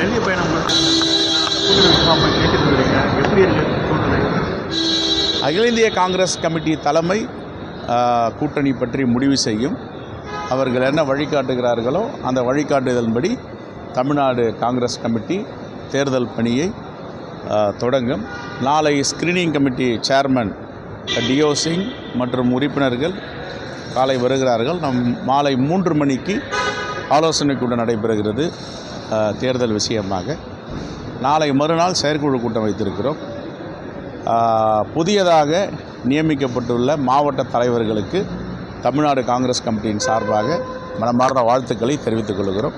டெல்லி பயணம் எப்படி அகில இந்திய காங்கிரஸ் கமிட்டி தலைமை கூட்டணி பற்றி முடிவு செய்யும். அவர்கள் என்ன வழிகாட்டுகிறார்களோ அந்த வழிகாட்டுதலின்படி தமிழ்நாடு காங்கிரஸ் கமிட்டி தேர்தல் பணியை தொடங்கும். நாளை screening committee chairman DO Singh மற்றும் உறுப்பினர்கள் காலை வருகிறார்கள். நம் மாலை மூன்று மணிக்கு ஆலோசனை கூட்டம் நடைபெறுகிறது. தேர்தல் விஷயமாக. நாளை மறுநாள் செயற்குழு கூட்டம் வைத்திருக்கிறோம். புதியதாக நியமிக்கப்பட்டுள்ள மாவட்ட தலைவர்களுக்கு தமிழ்நாடு காங்கிரஸ் கமிட்டியின் சார்பாக மனமார்ந்த வாழ்த்துக்களை தெரிவித்துக் கொள்கிறோம்.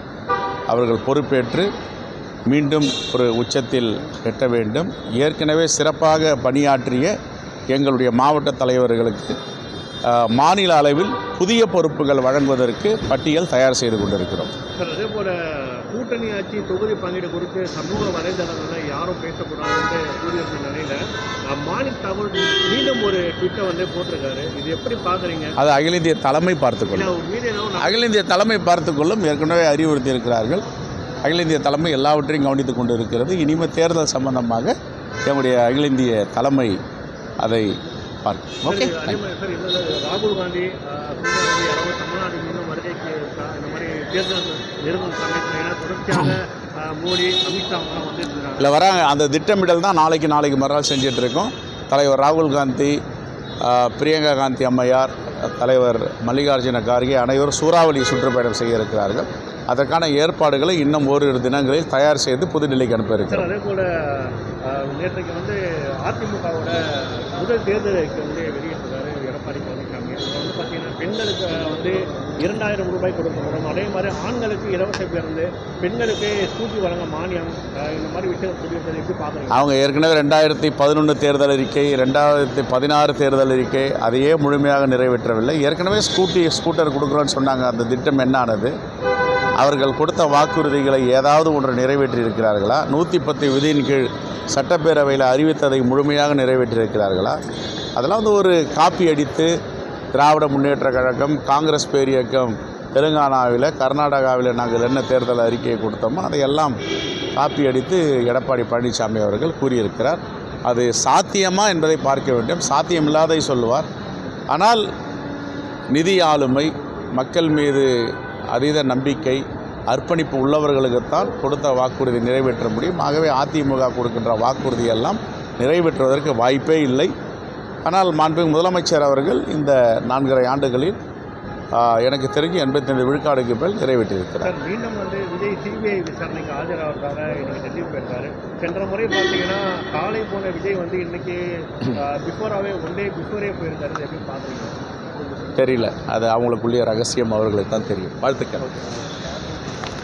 அவர்கள் பொறுப்பேற்று மீண்டும் ஒரு உச்சத்தில் எட்ட வேண்டும். ஏற்கனவே சிறப்பாக பணியாற்றிய எங்களுடைய மாவட்ட தலைவர்களுக்கு மாநில அளவில் புதிய பொறுப்புகள் வழங்குவதற்கு பட்டியல் தயார் செய்து கொண்டிருக்கிறோம். கூட்டணி ஆட்சி தொகுதி பங்கீடு குறித்து சமூக வலைதளங்களில் யாரும் பேசக்கூடாதுன்னு நிலையில மீண்டும் ஒரு ட்விட்டை வந்து போட்டிருக்காரு. இது எப்படி பாக்குறீங்க? அது அகில இந்திய தலைமை பார்த்துக்கொள்ளும். அகில இந்திய தலைமை பார்த்துக்கொள்ளும். ஏற்கனவே அறிவுறுத்தி இருக்கிறார்கள் அகில இந்திய தலைமை எல்லாவற்றையும் கவனித்துக் கொண்டு இருக்கிறது இனிமேல் தேர்தல் சம்பந்தமாக எங்களுடைய அகில இந்திய தலைமை அதை பார்க்கும் ஓகே ராகுல் காந்தி தமிழ்நாடு மீண்டும் வருகைக்கு இந்த மாதிரி தேர்தல் ஏன்னா தொடர்ச்சியாக மோடி அமித்ஷா வந்து இல்லை வராங்க. அந்த திட்டமிடல் தான் நாளைக்கு நாளைக்கு மறுநாள் செஞ்சுட்டு இருக்கோம் தலைவர் ராகுல் காந்தி பிரியங்கா காந்தி அம்மையார் தலைவர் மல்லிகார்ஜுன கார்கே அனைவரும் சூறாவளி சுற்றுப்பயணம் செய்ய இருக்கிறார்கள். அதற்கான ஏற்பாடுகளை இன்னும் ஓரிரு தினங்களில் தயார் செய்து புதுடில்லிக்கு அனுப்ப இருக்கிறோம் அதே போல நேற்றைக்கு வந்து அதிமுகவோட முதல் தேர்தல் அறிக்கை வந்து வெளியிட்டிருக்காரு எடப்பாடி பழனிசாமி. வந்து பார்த்தீங்கன்னா பெண்களுக்கு வந்து இரண்டாயிரம் ரூபாய் கொடுக்கப்படும். அதே மாதிரி ஆண்களுக்கு இலவச பேருந்து பெண்களுக்கு ஸ்கூட்டி வழங்க மானியம் இந்த மாதிரி விஷயம் எப்படி பார்க்குறீங்க அவங்க ஏற்கனவே ரெண்டாயிரத்தி பதினொன்று தேர்தல் அறிக்கை ரெண்டாயிரத்தி பதினாறு தேர்தல் அறிக்கை அதையே முழுமையாக நிறைவேற்றவில்லை. ஏற்கனவே ஸ்கூட்டி ஸ்கூட்டர் கொடுக்குறோன்னு சொன்னாங்க. அந்த திட்டம் என்ன ஆனது? அவர்கள் கொடுத்த வாக்குறுதிகளை ஏதாவது ஒன்று நிறைவேற்றியிருக்கிறார்களா? நூற்றி பத்து விதியின் கீழ் சட்டப்பேரவையில் அறிவித்ததை முழுமையாக நிறைவேற்றியிருக்கிறார்களா? அதெல்லாம் வந்து ஒரு காப்பி அடித்து திராவிட முன்னேற்ற கழகம் காங்கிரஸ் பேரியக்கம் தெலுங்கானாவில் கர்நாடகாவில் நாங்கள் என்ன தேர்தல் அறிக்கையை கொடுத்தோமோ அதையெல்லாம் காப்பி அடித்து எடப்பாடி பழனிசாமி அவர்கள் கூறியிருக்கிறார். அது சாத்தியமா என்பதை பார்க்க வேண்டும். சாத்தியமில்லாதை சொல்லுவார். ஆனால் நிதி ஆளுமை மக்கள் மீது அதீத நம்பிக்கை அர்ப்பணிப்பு உள்ளவர்களுக்குத்தான் கொடுத்த வாக்குறுதி நிறைவேற்ற முடியும். ஆகவே அதிமுக கொடுக்கின்ற வாக்குறுதியெல்லாம் நிறைவேற்றுவதற்கு வாய்ப்பே இல்லை. ஆனால் மாண்பு முதலமைச்சர் அவர்கள் இந்த நான்கரை ஆண்டுகளில் எனக்கு தெரிஞ்சு எண்பத்தைந்து விழுக்காடுக்கு மேல் நிறைவேற்றியிருக்கிறார். மீண்டும் வந்து விஜய் சிபிஐ விசாரணைக்கு ஆஜராவதாக இன்னைக்கு டெல்லி போயிருக்காரு. சென்ற முறை பார்த்தீங்கன்னா காலை போன விஜய் வந்து இன்னைக்கு பிஃபோராகவே ஒன் டே பிஃபோரே போயிருக்காரு. அப்படின்னு எப்படி தெரியல. அது அவங்களுக்குள்ளேயே ரகசியம் அவர்களுக்கு தான் தெரியும். வாழ்த்துக்கள்.